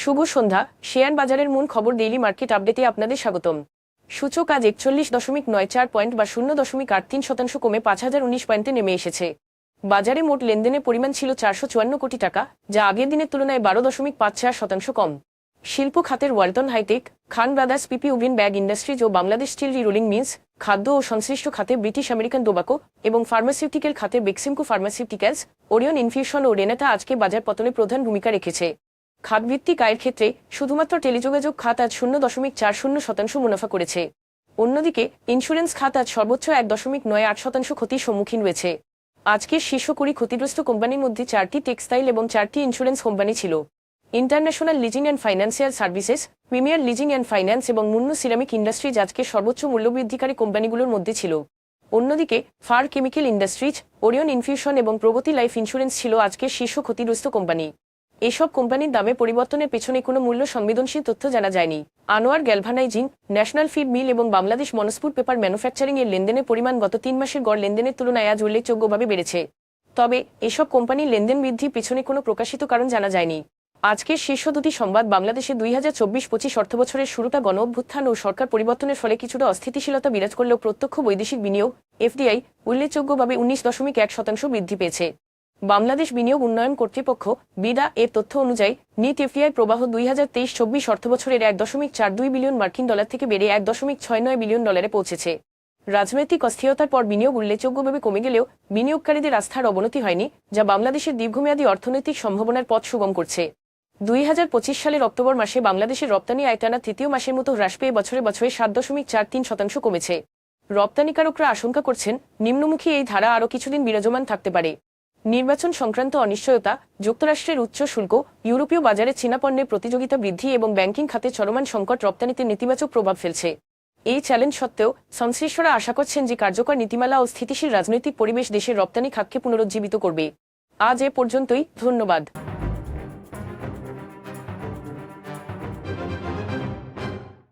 শুভ সন্ধ্যা, share বাজারের মূল খবর ডেইলি মার্কেট আপডেটে আপনাদের স্বাগতম। সূচক আজ একচল্লিশ দশমিক নয় চার পয়েন্ট বা শূন্য দশমিক আট তিন শতাংশ কমে পাঁচ হাজার উনিশ পয়েন্টে নেমে এসেছে। বাজারে মোট লেনদেনের পরিমাণ ছিল চারশো চুয়ান্ন কোটি টাকা, যা আগের দিনের তুলনায় বারো দশমিক পাঁচ চার শতাংশ কম। শিল্প খাতের Walton Hitech, Khan Brothers PP Woven Bag Industries ও বাংলাদেশ স্টিল রিরোলিং মিলস, খাদ্য ও সংশ্লিষ্ট খাতে ব্রিটিশ আমেরিকান টোবাকো এবং ফার্মাসিউটিক্যাল খাতে বেক্সিমকো ফার্মাসিউটিক্যালস, ওরিয়ন ইনফিউশন ও রেনেটা আজকে বাজার পতনে প্রধান ভূমিকা রেখেছে। খাতভিত্তিক আয়ের ক্ষেত্রে শুধুমাত্র টেলিযোগাযোগ খাত আজ শূন্য দশমিক চার শূন্য শতাংশ মুনাফা করেছে। অন্যদিকে ইন্স্যুরেন্স খাত আজ সর্বোচ্চ এক দশমিক নয় আট শতাংশ ক্ষতির সম্মুখীন রয়েছে। আজকের শীর্ষ কুড়ি ক্ষতিগ্রস্ত কোম্পানির মধ্যে চারটি টেক্সটাইল এবং চারটি ইন্স্যুরেন্স কোম্পানি ছিল। International Leasing and Financial Services Premier Leasing and Finance এবং মুন্নু সিরামিক ইন্ডাস্ট্রিজ আজকে সর্বোচ্চ মূল্যবৃদ্ধিকারী কোম্পানিগুলোর মধ্যে ছিল। অন্যদিকে Far Chemical Industries Orion Infusion এবং প্রগতি লাইফ ইন্স্যুরেন্স ছিল আজকের শীর্ষ ক্ষতিগ্রস্ত কোম্পানি। এসব কোম্পানির দামে পরিবর্তনের পেছনে কোনো মূল্য সংবেদনশীল তথ্য জানা যায়নি। Anwar Galvanizing, National Feed Mill এবং বাংলাদেশ মনস্পুর পেপার ম্যানুফ্যাকচারিং এর লেনদেনের পরিমাণ গত তিন মাসের গড় লেনদেনের তুলনায় আজ উল্লেখযোগ্যভাবে বেড়েছে। তবে এসব কোম্পানির লেনদেন বৃদ্ধির পেছনে কোনো প্রকাশিত কারণ জানা যায়নি। আজকের শীর্ষ দুটি সংবাদ বাংলাদেশে দুই হাজার চব্বিশ পঁচিশ অর্থবছরের শুরুটা গণ অভ্যুত্থান ও সরকার পরিবর্তনের ফলে কিছুটা অস্থিতিশীলতা বিরাজ করলেও প্রত্যক্ষ বৈদেশিক বিনিয়োগ, এফডিআই, উল্লেখযোগ্যভাবে উনিশ দশমিক এক শতাংশ বৃদ্ধি পেয়েছে। বাংলাদেশ বিনিয়োগ উন্নয়ন কর্তৃপক্ষ বিডা এর তথ্য অনুযায়ী নিট এফডিআই প্রবাহ দুই হাজার তেইশ চব্বিশ অর্থবছরের এক দশমিক চার দুই বিলিয়ন মার্কিন ডলার থেকে বেড়ে এক দশমিক ছয় নয় বিলিয়ন ডলারে পৌঁছেছে। রাজনৈতিক অস্থিরতার পর বিনিয়োগ উল্লেখযোগ্যভাবে কমে গেলেও বিনিয়োগকারীদের আস্থার অবনতি হয়নি, যা বাংলাদেশের দীর্ঘমেয়াদী অর্থনৈতিক সম্ভাবনার পথ সুগম করছে। দুই হাজার পঁচিশ সালের অক্টোবর মাসে বাংলাদেশের রপ্তানি আয়টানা তৃতীয় মাসের মতো হ্রাস পেয়ে বছরে বছরে সাত দশমিক চার তিন শতাংশ কমেছে। রপ্তানিকারকরা আশঙ্কা করছেন, নিম্নমুখী এই ধারা আরও কিছুদিন বিরাজমান থাকতে পারে। নির্বাচন সংক্রান্ত অনিশ্চয়তা, যুক্তরাষ্ট্রের উচ্চ শুল্ক, ইউরোপীয় বাজারে চীনাপণ্যের প্রতিযোগিতা বৃদ্ধি এবং ব্যাংকিং খাতে চলমান সংকট রপ্তানিতে নেতিবাচক প্রভাব ফেলছে। এই চ্যালেঞ্জ সত্ত্বেও সংশ্লিষ্টরা আশা করছেন যে কার্যকর নীতিমালা ও স্থিতিশীল রাজনৈতিক পরিবেশ দেশের রপ্তানি খাতকে পুনরুজ্জীবিত করবে। আজ এ পর্যন্তই, ধন্যবাদ।